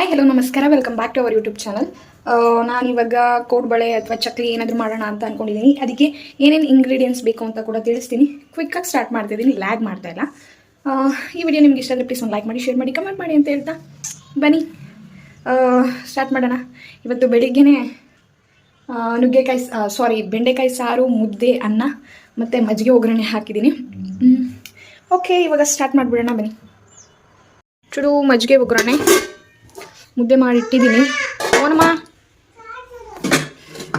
Hi hello ನಮಸ್ಕಾರ. Welcome back to our YouTube channel ನಾನು ಇವಾಗ ಕೋಡ್ಬಳೆ ಅಥವಾ ಚಕ್ಲಿ ಏನಾದರೂ ಮಾಡೋಣ ಅಂತ ಅಂದ್ಕೊಂಡಿದ್ದೀನಿ ಅದಕ್ಕೆ ಏನೇನು ಇಂಗ್ರೀಡಿಯೆಂಟ್ಸ್ ಬೇಕು ಅಂತ ಕೂಡ ತಿಳಿಸ್ತೀನಿ. ಕ್ವಿಕ್ಕಾಗಿ ಸ್ಟಾರ್ಟ್ ಮಾಡ್ತಿದ್ದೀನಿ ಲ್ಯಾಗ್ ಮಾಡ್ತಾ ಇಲ್ಲ. ಈ ವಿಡಿಯೋ ನಿಮ್ಗೆ ಇಷ್ಟ ಆದರೆ ಪ್ಲೀಸ್ ಒಂದು ಲೈಕ್ ಮಾಡಿ ಶೇರ್ ಮಾಡಿ ಕಮೆಂಟ್ ಮಾಡಿ ಅಂತ ಹೇಳ್ತಾ ಬನ್ನಿ. ಸ್ಟಾರ್ಟ್ ಮಾಡೋಣ. ಇವತ್ತು ಬೆಳಿಗ್ಗೆನೇ ನುಗ್ಗೆಕಾಯಿ ಸಾರಿ ಬೆಂಡೆಕಾಯಿ ಸಾರು, ಮುದ್ದೆ, ಅನ್ನ ಮತ್ತು ಮಜ್ಜಿಗೆ ಒಗ್ಗರಣೆ ಹಾಕಿದ್ದೀನಿ ಓಕೆ ಇವಾಗ ಸ್ಟಾರ್ಟ್ ಮಾಡಿಬಿಡೋಣ ಬನ್ನಿ. ಚುಡು ಮಜ್ಜಿಗೆ ಒಗ್ಗರಣೆ. ಮುದ್ದೆ ಮಾಡಿ ಇಟ್ಟಿದ್ದೀನಿ ಅವನಮ್ಮ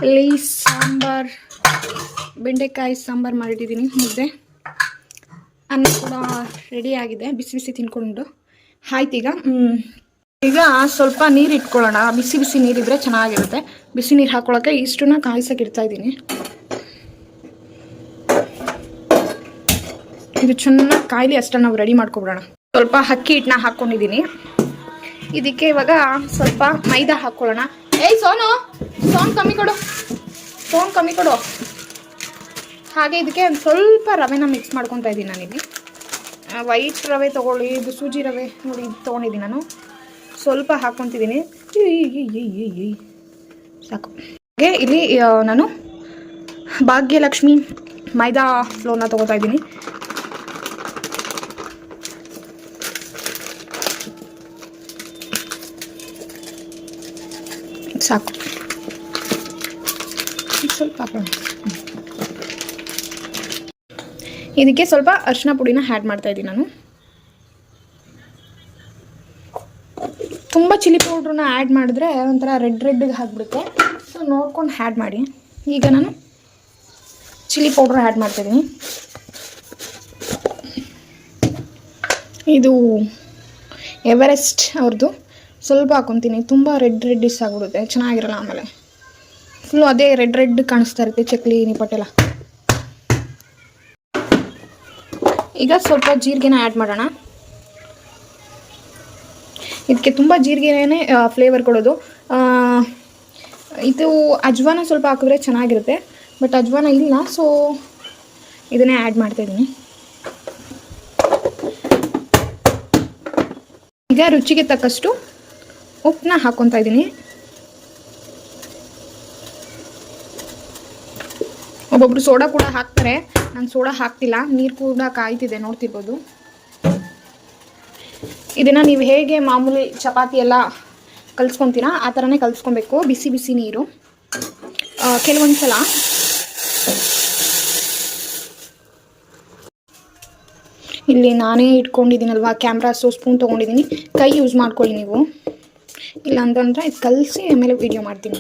ಇಲ್ಲಿ ಸಾಂಬಾರ್, ಬೆಂಡೆಕಾಯಿ ಸಾಂಬಾರು ಮಾಡಿಟ್ಟಿದ್ದೀನಿ ಮುದ್ದೆ. ಅನ್ನ ಕೂಡ ರೆಡಿ ಆಗಿದೆ. ಬಿಸಿ ಬಿಸಿ ತಿನ್ಕೊಂಡು. ಆಯ್ತು ಈಗ ಈಗ ಸ್ವಲ್ಪ ನೀರು ಇಟ್ಕೊಳ್ಳೋಣ. ಬಿಸಿ ಬಿಸಿ ನೀರಿದ್ರೆ ಚೆನ್ನಾಗಿರುತ್ತೆ. ಬಿಸಿ ನೀರು ಹಾಕೊಳ್ಳೋಕೆ ಇಷ್ಟನ್ನ ಕಾಯಿಸಕ್ಕೆ ಇಡ್ತಾ ಇದ್ದೀನಿ. ಇದು ಚೆನ್ನಾಗಿ ಕಾಯಿಲಿ ಅಷ್ಟನ್ನು ನಾವು ರೆಡಿ ಮಾಡ್ಕೊಬಿಡೋಣ. ಸ್ವಲ್ಪ ಅಕ್ಕಿ ಹಿಟ್ಟನ್ನ ಹಾಕ್ಕೊಂಡಿದ್ದೀನಿ ಇದಕ್ಕೆ ಇವಾಗ ಸ್ವಲ್ಪ ಮೈದಾ ಹಾಕೊಳ್ಳೋಣ ಏಯ್, ಸೋನು, ಸೋನ್ ಕಮ್ಮಿ ಕೊಡು. ಸೋನ್ ಕಮ್ಮಿ ಕೊಡು. ಹಾಗೆ ಇದಕ್ಕೆ ಒಂದು ಸ್ವಲ್ಪ ರವೆನ ಮಿಕ್ಸ್ ಮಾಡ್ಕೊತಾ ಇದ್ದೀನಿ ನಾನಿಲ್ಲಿ ವೈಟ್ ರವೆ ತೊಗೊಳ್ಳಿ, ಇದು ಸೂಜಿ ರವೆ ನೋಡಿ ಇದು ತೊಗೊಂಡಿದ್ದೀನಿ ನಾನು. ಸ್ವಲ್ಪ ಹಾಕ್ಕೊತಿದ್ದೀನಿ. ಸಾಕು. ಹಾಗೆ ಇಲ್ಲಿ ನಾನು ಭಾಗ್ಯಲಕ್ಷ್ಮಿ ಮೈದಾ ಫ್ಲೋನ ತೊಗೋತಾ ಇದ್ದೀನಿ ಸಾಕು ಸ್ವಲ್ಪ ಹಾಕೋಣ ಇದಕ್ಕೆ ಸ್ವಲ್ಪ ಅರಿಶಿನ ಪುಡಿನ ಆ್ಯಡ್ ಮಾಡ್ತಾ ಇದ್ದೀನಿ ನಾನು. ತುಂಬ ಚಿಲ್ಲಿ ಪೌಡ್ರನ್ನ ಆ್ಯಡ್ ಮಾಡಿದ್ರೆ ಒಂಥರ ರೆಡ್ ರೆಡ್ಗೆ ಹಾಕ್ಬಿಡುತ್ತೆ ಸೊ ನೋಡ್ಕೊಂಡು ಆ್ಯಡ್ ಮಾಡಿ. ಈಗ ನಾನು ಚಿಲ್ಲಿ ಪೌಡ್ರ್ ಆ್ಯಡ್ ಮಾಡ್ತಾಯಿದ್ದೀನಿ ಇದು ಎವರೆಸ್ಟ್ ಅವ್ರದ್ದು ಸ್ವಲ್ಪ ಹಾಕೊತೀನಿ. ತುಂಬ ರೆಡ್ ರೆಡ್ಡಿಸ್ ಆಗಿಬಿಡುತ್ತೆ. ಚೆನ್ನಾಗಿರಲ್ಲ ಆಮೇಲೆ. ಫುಲ್ಲು ಅದೇ ರೆಡ್ ರೆಡ್ ಕಾಣಿಸ್ತಾ ಇರುತ್ತೆ ಚಕ್ಲಿ ನಿಪ್ಪಟ್ಟೆಲ್ಲ. ಈಗ ಸ್ವಲ್ಪ ಜೀರಿಗೆನ ಆ್ಯಡ್ ಮಾಡೋಣ. ಇದಕ್ಕೆ ತುಂಬ ಜೀರಿಗೆನೇ ಫ್ಲೇವರ್ ಕೊಡೋದು. ಇದು ಅಜ್ವಾನ ಸ್ವಲ್ಪ ಹಾಕಿದ್ರೆ ಚೆನ್ನಾಗಿರುತ್ತೆ. ಬಟ್ ಅಜ್ವಾನ ಇಲ್ಲ ಸೊ ಇದನ್ನೇ ಆ್ಯಡ್ ಮಾಡ್ತಾಯಿದ್ದೀನಿ ಈಗ ರುಚಿಗೆ ತಕ್ಕಷ್ಟು ಉಪ್ಪನ್ನ ಹಾಕ್ಕೊತಾ ಇದ್ದೀನಿ. ಒಬ್ಬೊಬ್ರು ಸೋಡಾ ಕೂಡ ಹಾಕ್ತಾರೆ. ನಾನು ಸೋಡಾ ಹಾಕ್ತಿಲ್ಲ, ನೀರು ಕೂಡ ಕಾಯ್ತಿದೆ ನೋಡ್ತಿರ್ಬೋದು. ಇದನ್ನು ನೀವು ಹೇಗೆ ಮಾಮೂಲಿ ಚಪಾತಿ ಎಲ್ಲ ಕಲಿಸ್ಕೊತೀರಾ, ಆ ಥರನೇ ಕಲಿಸ್ಕೊಬೇಕು, ಬಿಸಿ ಬಿಸಿ ನೀರು. ಕೆಲವೊಂದು ಸಲ ಇಲ್ಲಿ ನಾನೇ ಇಟ್ಕೊಂಡಿದ್ದೀನಲ್ವಾ, ಕ್ಯಾಮ್ರಾ, ಸೊ ಸ್ಪೂನ್ ತೊಗೊಂಡಿದ್ದೀನಿ. ಕೈ ಯೂಸ್ ಮಾಡ್ಕೊಳ್ಳಿ ನೀವು. ಇಲ್ಲ ಅಂತಂದರೆ ಇದು ಕಲಸಿ ಆಮೇಲೆ ವೀಡಿಯೋ ಮಾಡ್ತೀನಿ.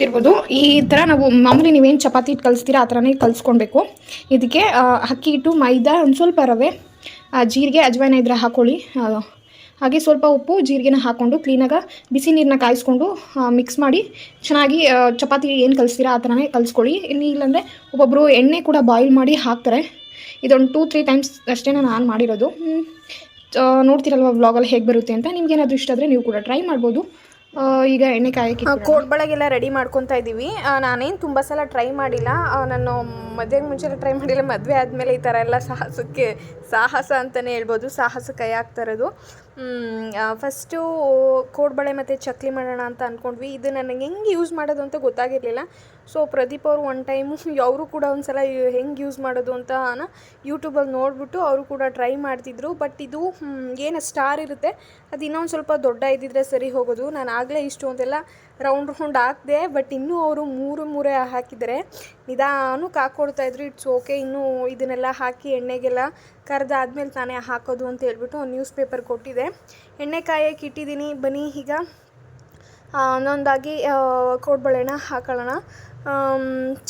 ಇರ್ಬೋದು ಈ ಥರ ನಾವು ಮಾಮೂಲಿ ನೀವೇನು ಚಪಾತಿ ಹಿಟ್ಟು ಕಲಿಸ್ತೀರಾ ಆ ಥರನೇ ಕಲಿಸ್ಕೊಳ್ಬೇಕು ಇದಕ್ಕೆ ಅಕ್ಕಿ ಹಿಟ್ಟು ಮೈದಾ ಒಂದು ಸ್ವಲ್ಪ ರವೆ ಜೀರಿಗೆ ಅಜ್ವಾನ ಇದ್ರೆ ಹಾಕ್ಕೊಳ್ಳಿ ಹಾಗೆ ಸ್ವಲ್ಪ ಉಪ್ಪು ಜೀರಿಗೆನ ಹಾಕ್ಕೊಂಡು ಕ್ಲೀನಾಗಿ ಬಿಸಿ ನೀರನ್ನ ಕಾಯಿಸ್ಕೊಂಡು ಮಿಕ್ಸ್ ಮಾಡಿ ಚೆನ್ನಾಗಿ ಚಪಾತಿ ಏನು ಕಲಿಸ್ತೀರಾ ಆ ಥರನೇ ಕಲಿಸ್ಕೊಳ್ಳಿ. ಇನ್ನು ಇಲ್ಲಾಂದರೆ ಒಬ್ಬೊಬ್ಬರು ಎಣ್ಣೆ ಕೂಡ ಬಾಯ್ಲ್ ಮಾಡಿ ಹಾಕ್ತಾರೆ. ಇದೊಂದು ಟೂ ತ್ರೀ ಟೈಮ್ಸ್ ಅಷ್ಟೇ ನಾನು ಮಾಡಿರೋದು. ಹ್ಮ್. ಆ, ನೋಡ್ತಿರಲ್ವ ವ್ಲಾಗಲ್ಲಿ ಹೇಗೆ ಬರುತ್ತೆ ಅಂತ? ನಿಮ್ಗೇನಾದರೂ ಇಷ್ಟ ಆದರೆ ನೀವು ಕೂಡ ಟ್ರೈ ಮಾಡ್ಬೋದು. ಈಗ ಎಣ್ಣೆ ಕಾಯಕ್ಕೆ ಕೋಡ್ಬಳಗೆಲ್ಲ ರೆಡಿ ಮಾಡ್ಕೊತಾ ಇದ್ದೀವಿ ನಾನೇನು ತುಂಬ ಸಲ ಟ್ರೈ ಮಾಡಿಲ್ಲ. ನಾನು ಮದುವೆಗೆ ಮುಂಚೆ ಟ್ರೈ ಮಾಡಿಲ್ಲ. ಮದುವೆ ಆದಮೇಲೆ ಈ ಥರ ಎಲ್ಲ ಸಾಹಸಕ್ಕೆ ಸಾಹಸ ಅಂತಲೇ ಹೇಳ್ಬೋದು. ಸಾಹಸ ಕೈ ಹಾಕ್ತಾ ಇರೋದು. ಫಸ್ಟು ಕೋಡ್ಬಳೆ ಮತ್ತು ಚಕ್ಲಿ ಮಾಡೋಣ ಅಂತ ಅಂದ್ಕೊಂಡ್ವಿ ಇದು ನನಗೆ ಹೆಂಗೆ ಯೂಸ್ ಮಾಡೋದು ಅಂತ ಗೊತ್ತಾಗಿರಲಿಲ್ಲ. ಸೊ ಪ್ರದೀಪ್ ಅವರು ಒನ್ ಟೈಮು ಅವರು ಕೂಡ ಒಂದು ಸಲ ಹೆಂಗೆ ಯೂಸ್ ಮಾಡೋದು ಅಂತ ಯೂಟ್ಯೂಬಲ್ಲಿ ನೋಡಿಬಿಟ್ಟು ಅವರು ಕೂಡ ಟ್ರೈ ಮಾಡ್ತಿದ್ರು. ಬಟ್ ಇದು ಏನು ಸ್ಟಾರ್ ಇರುತ್ತೆ. ಅದು ಇನ್ನೊಂದು ಸ್ವಲ್ಪ ದೊಡ್ಡ ಇದ್ದಿದ್ರೆ ಸರಿ ಹೋಗೋದು. ನಾನು ಆಗಲೇ ಇಷ್ಟು ಅಂತೆಲ್ಲ ರೌಂಡ್ ರೌಂಡ್ ಹಾಕಿದೆ ಬಟ್ ಇನ್ನೂ ಅವರು ಮೂರು ಮೂರೇ ನಿಧಾನಕ್ಕೆ ಕಾಕೊಡ್ತಾ ಇದ್ರು, ಇಟ್ಸ್ ಓಕೆ, ಇನ್ನೂ ಇದನ್ನೆಲ್ಲ ಹಾಕಿ ಎಣ್ಣೆಗೆಲ್ಲ ಕರೆದಾದ್ಮೇಲೆ ತಾನೇ ಹಾಕೋದು ಅಂತ ಹೇಳ್ಬಿಟ್ಟು ನ್ಯೂಸ್ ಪೇಪರ್ ಕೊಟ್ಟಿದೆ. ಎಣ್ಣೆ ಕಾಯಕ್ಕೆ ಇಟ್ಟಿದ್ದೀನಿ ಬನ್ನಿ ಈಗ ಒಂದೊಂದಾಗಿ ಕೋಡ್ಬಳೆನ ಹಾಕೊಳ್ಳೋಣ.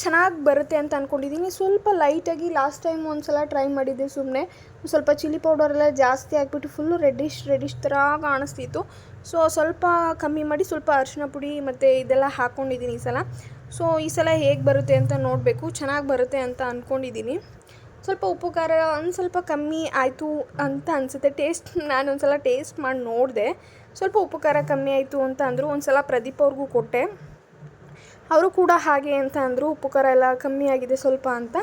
ಚೆನ್ನಾಗಿ ಬರುತ್ತೆ ಅಂತ ಅಂದ್ಕೊಂಡಿದ್ದೀನಿ ಸ್ವಲ್ಪ ಲೈಟಾಗಿ ಲಾಸ್ಟ್ ಟೈಮ್ ಒಂದು ಸಲ ಟ್ರೈ ಮಾಡಿದ್ದೆ ಸುಮ್ಮನೆ ಸ್ವಲ್ಪ ಚಿಲ್ಲಿ ಪೌಡರೆಲ್ಲ ಜಾಸ್ತಿ ಹಾಕ್ಬಿಟ್ಟು ಫುಲ್ಲು ರೆಡ್ಡಿಶ್ ರೆಡ್ಡಿಶ್ ಥರ ಕಾಣಿಸ್ತಿತ್ತು. ಸೊ ಸ್ವಲ್ಪ ಕಮ್ಮಿ ಮಾಡಿ ಸ್ವಲ್ಪ ಅರಿಶಿನ ಪುಡಿ ಮತ್ತು ಇದೆಲ್ಲ ಹಾಕ್ಕೊಂಡಿದ್ದೀನಿ ಈ ಸಲ. ಸೊ ಈ ಸಲ ಹೇಗೆ ಬರುತ್ತೆ ಅಂತ ನೋಡಬೇಕು, ಚೆನ್ನಾಗಿ ಬರುತ್ತೆ ಅಂತ ಅಂದ್ಕೊಂಡಿದ್ದೀನಿ ಸ್ವಲ್ಪ ಉಪ್ಪು ಖಾರ ಒಂದು ಸ್ವಲ್ಪ ಕಮ್ಮಿ ಆಯಿತು ಅಂತ ಅನಿಸುತ್ತೆ. ಟೇಸ್ಟ್ ನಾನು ಒಂದು ಸಲ ಟೇಸ್ಟ್ ಮಾಡಿ ನೋಡಿದೆ. ಸ್ವಲ್ಪ ಉಪ್ಪು ಖಾರ ಕಮ್ಮಿ ಆಯಿತು ಅಂತ ಅಂದರು ಒಂದು ಸಲ ಪ್ರದೀಪ್ ಅವ್ರಿಗೂ ಕೊಟ್ಟೆ. ಅವರು ಕೂಡ ಹಾಗೆ ಅಂತ ಅಂದರು ಉಪ್ಪು ಖಾರ ಎಲ್ಲ ಕಮ್ಮಿ ಆಗಿದೆ ಸ್ವಲ್ಪ ಅಂತ.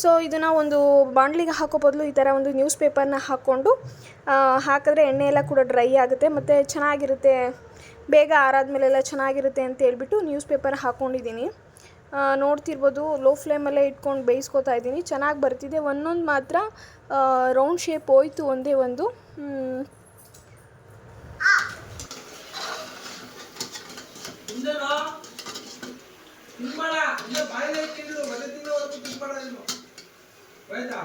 ಸೊ ಇದನ್ನು ಒಂದು ಬಾಂಡ್ಲಿಗೆ ಹಾಕೋ ಬದಲು ಈ ಥರ ಒಂದು ನ್ಯೂಸ್ ಪೇಪರ್ನ ಹಾಕ್ಕೊಂಡು ಹಾಕಿದ್ರೆ ಎಣ್ಣೆ ಎಲ್ಲ ಕೂಡ ಡ್ರೈ ಆಗುತ್ತೆ. ಮತ್ತು ಚೆನ್ನಾಗಿರುತ್ತೆ ಬೇಗ ಆರಾದ್ಮೇಲೆಲ್ಲ ಚೆನ್ನಾಗಿರುತ್ತೆ ಅಂತ ಹೇಳ್ಬಿಟ್ಟು ನ್ಯೂಸ್ ಪೇಪರ್ ಹಾಕ್ಕೊಂಡಿದ್ದೀನಿ ನೋಡ್ತಿರ್ಬೋದು ಲೋ ಫ್ಲೇಮಲ್ಲೇ ಇಟ್ಕೊಂಡು ಬೇಯಿಸ್ಕೊತಾ ಇದ್ದೀನಿ. ಚೆನ್ನಾಗಿ ಬರ್ತಿದೆ. ಒಂದೊಂದು ಮಾತ್ರ ರೌಂಡ್ ಶೇಪ್ ಹೋಯ್ತು ಒಂದೇ ಒಂದು. ಹ್ಮ್, ಹಿಂದೇನೋ ತಿನ್ಬೇಡ. ಹಿಂದೆ ಬಾಯಿಲೆ ತಿಂದ್ರು ಮತ್ತೆ ತಿನ್ನೋವರೆಗೂ ತಿನ್ಬೇಡ ನೀನು ಆಯ್ತಾ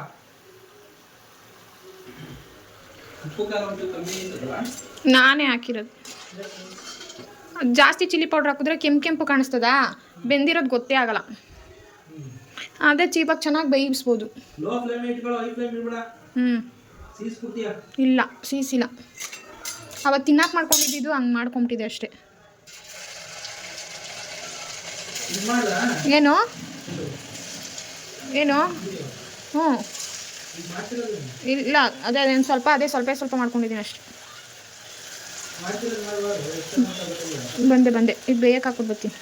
ಉಪ್ಪು ಖಾರ ಒಂಚೂರು ಕಮ್ಮಿ ಇದ್ದಲ್ಲ ನಾನೇ ಹಾಕಿರೋದು. ಜಾಸ್ತಿ ಚಿಲ್ಲಿ ಪೌಡ್ರ್ ಹಾಕಿದ್ರೆ ಕೆಂಪು ಕೆಂಪು ಕಾಣಿಸ್ತದಾ? ಬೆಂದಿರೋದು ಗೊತ್ತೇ ಆಗಲ್ಲ. ಅದೇ ಚೀಪಾಗಿ ಚೆನ್ನಾಗಿ ಬೇಯಿಸ್ಬೋದು. ಲೋ ಫ್ಲೇಮ್ ಇಟ್ಕೊಳ್ಳೋ ಹೈ ಫ್ಲೇಮ್ ಇಡ್ಬೇಡ ಹ್ಞೂ ಸೀಸ್ಬಿಡ್ತೀಯ? ಇಲ್ಲ ಸೀಸಿಲ್ಲ. ಅವತ್ತು ತಿನ್ನಕ್ಕೆ ಮಾಡ್ಕೊಂಡಿದ್ದು ಹಂಗೆ ಮಾಡ್ಕೊಂಬಿಟ್ಟಿದೆ ಅಷ್ಟೇ. ಏನು? ಏನು? ಹ್ಞೂ ಇಲ್ಲ, ಅದೇ ಅದೇನು ಸ್ವಲ್ಪ, ಅದೇ ಸ್ವಲ್ಪ ಸ್ವಲ್ಪ ಮಾಡ್ಕೊಂಡಿದ್ದೀನಿ ಅಷ್ಟೆ. ಬಂದೆ ಬಂದೆ. ಇದು ಬೇಯಕ್ಕೆ ಹಾಕ್ಬಿಟ್ಟು ಬರ್ತೀನಿ.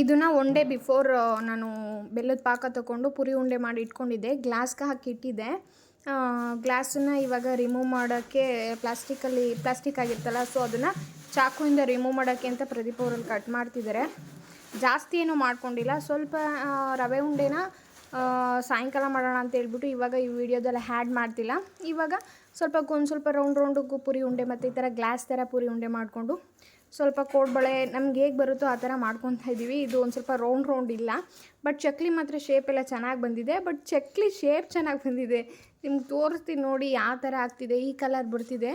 ಇದನ್ನು ಒನ್ ಡೇ ಬಿಫೋರ್ ನಾನು ಬೆಲ್ಲದ ಪಾಕ ತಗೊಂಡು ಪುರಿ ಉಂಡೆ ಮಾಡಿ ಇಟ್ಕೊಂಡಿದ್ದೆ. ಗ್ಲಾಸ್ಗೆ ಹಾಕಿ ಇಟ್ಟಿದ್ದೆ. ಗ್ಲಾಸನ್ನು ಇವಾಗ ರಿಮೂವ್ ಮಾಡೋಕ್ಕೆ ಪ್ಲಾಸ್ಟಿಕಲ್ಲಿ ಪ್ಲಾಸ್ಟಿಕ್ ಆಗಿರ್ತಲ್ಲ ಸೊ ಅದನ್ನು ಚಾಕುವಿಂದ ರಿಮೂವ್ ಮಾಡೋಕ್ಕೆ ಅಂತ ಪ್ರದೀಪ್ ಅವರಲ್ಲಿ ಕಟ್ ಮಾಡ್ತಿದ್ದಾರೆ ಜಾಸ್ತಿ ಏನೂ ಮಾಡ್ಕೊಂಡಿಲ್ಲ. ಸ್ವಲ್ಪ ರವೆ ಉಂಡೆನ ಸಾಯಂಕಾಲ ಮಾಡೋಣ ಅಂತ ಹೇಳ್ಬಿಟ್ಟು ಇವಾಗ ಈ ವಿಡಿಯೋದಲ್ಲಿ ಹ್ಯಾಡ್ ಮಾಡ್ತಿಲ್ಲ. ಇವಾಗ ಸ್ವಲ್ಪ ಒಂದು ಸ್ವಲ್ಪ ರೌಂಡ್ ರೌಂಡಿಗೂ ಪುರಿ ಉಂಡೆ ಮತ್ತು ಈ ಥರ ಗ್ಲಾಸ್ ಥರ ಪುರಿ ಉಂಡೆ ಮಾಡಿಕೊಂಡು ಸ್ವಲ್ಪ ಕೋಡ್ಬಳೆ ನಮ್ಗೆ ಹೇಗೆ ಬರುತ್ತೋ ಆ ಥರ ಮಾಡ್ಕೊತಾ ಇದ್ದೀವಿ. ಇದು ಒಂದು ಸ್ವಲ್ಪ ರೌಂಡ್ ರೌಂಡ್ ಇಲ್ಲ. ಬಟ್ ಚಕ್ಲಿ ಮಾತ್ರ ಶೇಪ್ ಎಲ್ಲ ಚೆನ್ನಾಗಿ ಬಂದಿದೆ. ಬಟ್ ಚಕ್ಲಿ ಶೇಪ್ ಚೆನ್ನಾಗಿ ಬಂದಿದೆ. ನಿಮ್ಗೆ ತೋರಿಸ್ತೀನಿ ನೋಡಿ ಯಾವ ಥರ ಆಗ್ತಿದೆ. ಈ ಕಲರ್ ಬರ್ತಿದೆ.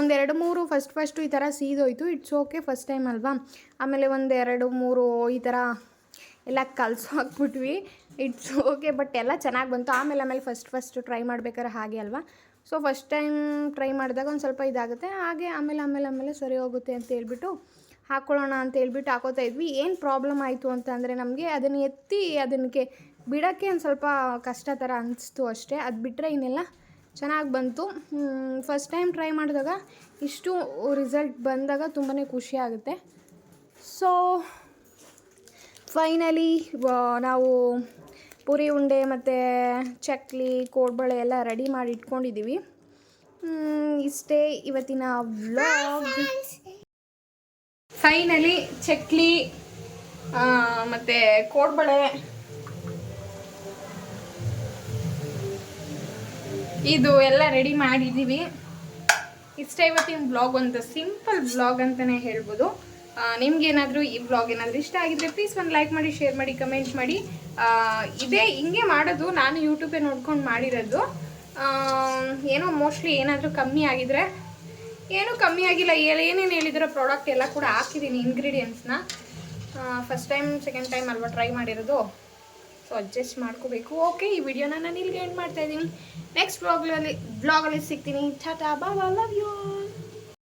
ಒಂದೆರಡು ಮೂರು ಫಸ್ಟ್ ಫಸ್ಟು ಈ ಥರ ಸೀದೋಯ್ತು. ಇಟ್ಸ್ ಓಕೆ ಫಸ್ಟ್ ಟೈಮ್ ಅಲ್ವಾ? ಆಮೇಲೆ ಒಂದೆರಡು ಮೂರು ಈ ಥರ ಎಲ್ಲ ಕಲಸು ಹಾಕ್ಬಿಟ್ವಿ. ಇಟ್ಸ್ ಓಕೆ ಬಟ್ ಎಲ್ಲ ಚೆನ್ನಾಗಿ ಬಂತು. ಆಮೇಲೆ ಆಮೇಲೆ ಫಸ್ಟ್ ಫಸ್ಟ್ ಟ್ರೈ ಮಾಡ್ಬೇಕಾದ್ರೆ ಹಾಗೆ ಅಲ್ವಾ? ಸೊ ಫಸ್ಟ್ ಟೈಮ್ ಟ್ರೈ ಮಾಡಿದಾಗ ಒಂದು ಸ್ವಲ್ಪ ಇದಾಗುತ್ತೆ. ಹಾಗೆ ಆಮೇಲೆ ಆಮೇಲೆ ಆಮೇಲೆ ಸರಿ ಹೋಗುತ್ತೆ ಅಂತ ಹೇಳ್ಬಿಟ್ಟು ಹಾಕ್ಕೊಳ್ಳೋಣ ಅಂತ ಹೇಳ್ಬಿಟ್ಟು ಹಾಕೋತಾ ಇದ್ವಿ. ಏನು ಪ್ರಾಬ್ಲಮ್ ಆಯಿತು ಅಂತ ಅಂದರೆ ನಮಗೆ ಅದನ್ನು ಎತ್ತಿ ಅದಕ್ಕೆ ಬಿಡೋಕ್ಕೆ ಒಂದು ಸ್ವಲ್ಪ ಕಷ್ಟ ಥರ ಅನಿಸ್ತು ಅಷ್ಟೇ. ಅದು ಬಿಟ್ಟರೆ ಇನ್ನೆಲ್ಲ ಚೆನ್ನಾಗಿ ಬಂತು. ಫಸ್ಟ್ ಟೈಮ್ ಟ್ರೈ ಮಾಡಿದಾಗ ಇಷ್ಟು ರಿಸಲ್ಟ್ ಬಂದಾಗ ತುಂಬಾ ಖುಷಿ ಆಗುತ್ತೆ. ಸೊ ಫೈನಲಿ ನಾವು ಪುರಿ ಉಂಡೆ ಮತ್ತು ಚಕ್ಲಿ, ಕೋಡ್ಬಳೆ ಎಲ್ಲ ರೆಡಿ ಮಾಡಿ ಇಟ್ಕೊಂಡಿದ್ದೀವಿ ಇಷ್ಟೇ ಇವತ್ತಿನ ವ್ಲಾಗ್ ಫೈನಲಿ ಚಕ್ಲಿ ಮತ್ತು ಕೋಡ್ಬಳೆ. ಇದು ಎಲ್ಲ ರೆಡಿ ಮಾಡಿದ್ದೀವಿ ಇಷ್ಟೇ ಇವತ್ತಿನ ಬ್ಲಾಗ್ ಒಂದು ಸಿಂಪಲ್ ಬ್ಲಾಗ್ ಅಂತಲೇ ಹೇಳ್ಬೋದು. ನಿಮ್ಗೇನಾದರೂ ಈ ಬ್ಲಾಗ್ ಏನಾದರೂ ಇಷ್ಟ ಆಗಿದ್ರೆ ಪ್ಲೀಸ್ ಒಂದು ಲೈಕ್ ಮಾಡಿ ಶೇರ್ ಮಾಡಿ ಕಮೆಂಟ್ ಮಾಡಿ. ಇದೇ, ಹಿಂಗೆ ಮಾಡೋದು. ನಾನು ಯೂಟ್ಯೂಬೇ ನೋಡ್ಕೊಂಡು ಮಾಡಿರೋದು. ಏನೋ ಮೋಸ್ಟ್ಲಿ ಏನಾದರೂ ಕಮ್ಮಿ ಆಗಿದ್ರೆ, ಏನೂ ಕಮ್ಮಿ ಆಗಿಲ್ಲ. ಏನೇನು ಹೇಳಿದಿರೋ ಪ್ರಾಡಕ್ಟ್ ಎಲ್ಲ ಕೂಡ ಹಾಕಿದ್ದೀನಿ ಇಂಗ್ರೀಡಿಯೆಂಟ್ಸ್ನ ಫಸ್ಟ್ ಟೈಮ್ ಸೆಕೆಂಡ್ ಟೈಮ್ ಅಲ್ವಾ ಟ್ರೈ ಮಾಡಿರೋದು. ಸೊ ಸೊ ಅಡ್ಜಸ್ಟ್ ಮಾಡ್ಕೋಬೇಕು. ಓಕೆ ಈ ವಿಡಿಯೋನ ನಾನು ಇಲ್ಲಿಗೆ ಎಂಡ್ ಮಾಡ್ತಾಯಿದ್ದೀನಿ ನೆಕ್ಸ್ಟ್ ವ್ಲಾಗ್ಲಲ್ಲಿ ಬ್ಲಾಗಲ್ಲಿ ಸಿಗ್ತೀನಿ. ಟಾಟಾ ಬಾ ಲವ್ ಯು